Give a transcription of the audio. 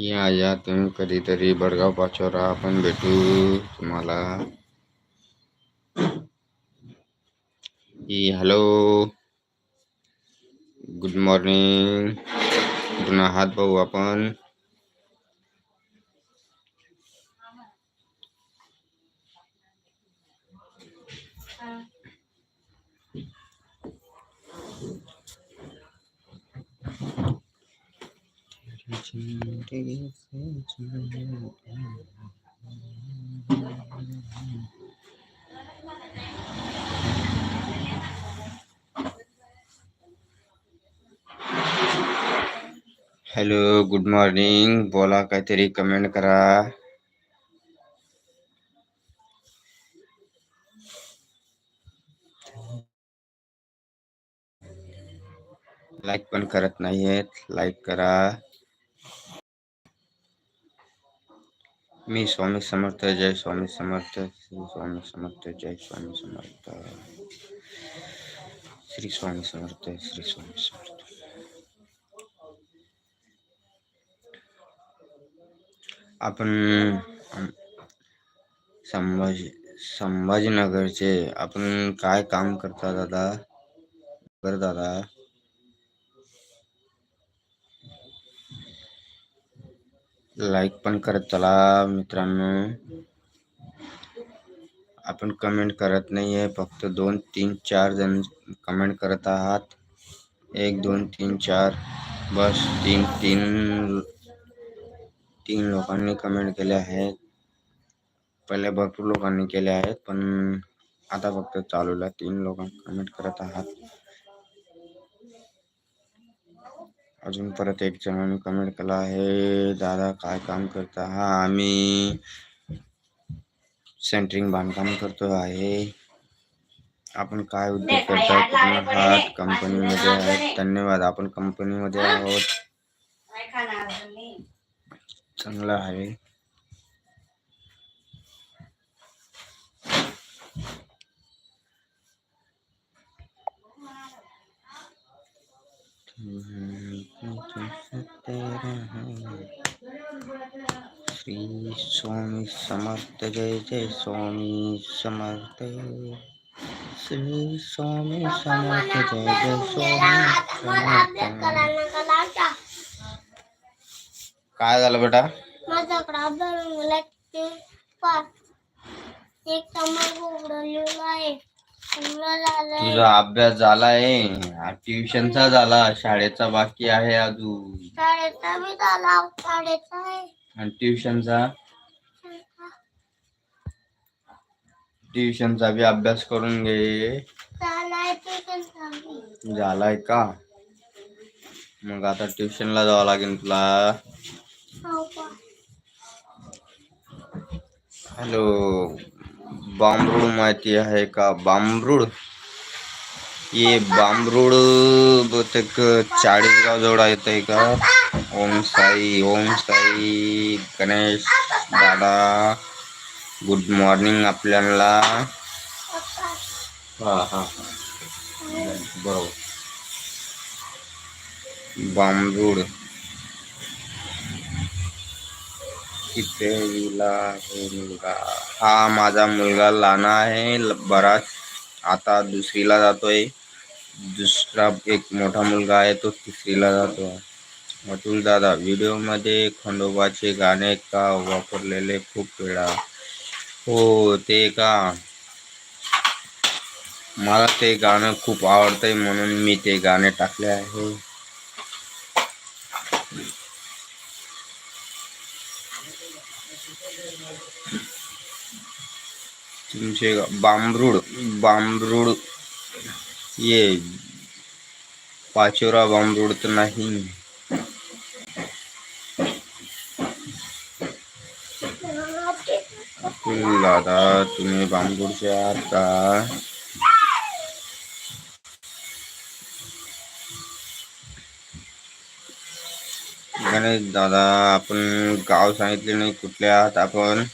या या, तुम्ही कधीतरी बडगाव पाचोरा आपण भेटू तुम्हाला. हलो. Good morning. कुठून आहात भाऊ आपण. हॅलो गुड मॉर्निंग बोला काहीतरी कमेंट करा. लाईक पण करत नाहीयेत. लाईक करा. मी स्वामी समर्थ जय स्वामी समर्थ श्री स्वामी समर्थ जय स्वामी समर्थ श्री स्वामी समर्थ श्री स्वामी समर्थ आपण संभाजी संभाजीनगरचे आपण काय काम करता दादा? बर दादा? लाईक पण करत चला मित्रांनो. आपण कमेंट करत नाहीये फक्त दोन तीन चार जण कमेंट करत आहात. एक दोन तीन चार बस तीन तीन तीन लोकांनी कमेंट केले आहेत. पहिले भरपूर लोकांनी केले आहेत पण आता फक्त चालूला तीन लोक कमेंट करत आहात. अजून परत एक जणांनी कमेंट केला आहे. दादा काय काम करता? हा आम्ही सेंटरिंग बांधकाम करतो आहे. आपण काय उद्योग करता? कुठून आहात कंपनीमध्ये आहेत. धन्यवाद. आपण कंपनीमध्ये आहोत. चांगलं आहे. श्री स्वामी समर्थ जय जय स्वामी समर्थ श्री स्वामी समर्थ जय जय स्वामी समर्थ। काय झालं बेटा? माझ्याकडे अभ्यास मला ते पाच एक टमाटर उघडलेला आहे. तुझा अभ्यास झालाय. ट्युशनचा झाला. शाळेचा बाकी आहे अजून. शाळेचा बी झाला. शाळेचा आहे. ट्युशनचा ट्युशनचा बी अभ्यास करून घे झालाय का? मग आता ट्युशनला जावं लागेल तुला। हॅलो बांबरूड माहिती आहे का? बांबरूड? ये बांबरूड बहुतेक चाळीसगाव जवळ येत आहे का ओम साई ओम साई, गणेश दादा, गुड मॉर्निंग आपल्याला. हा हा बरोबर. बांबरूड किती आहे मुलगा. हा, माझा मुलगा लाना आहे, बराच. आता दुसरीला जातोय. दुसरा एक मोठा मुलगा आहे तो तिसरीला जातो अतुल दादा व्हिडिओमध्ये खंडोबाचे गाणे का वापरलेले खूप वेळा हो ते का मला ते गाणं खूप आवडतंय म्हणून मी ते गाणे टाकले आहे तुमचे बांबरूड बांबरूड ये पाचोरा बांबरूड तर नाही दादा तुम्हें बांबरूडचे से का गणेश दादा आपण गाव सांगितले नाही कुठले आहात आपण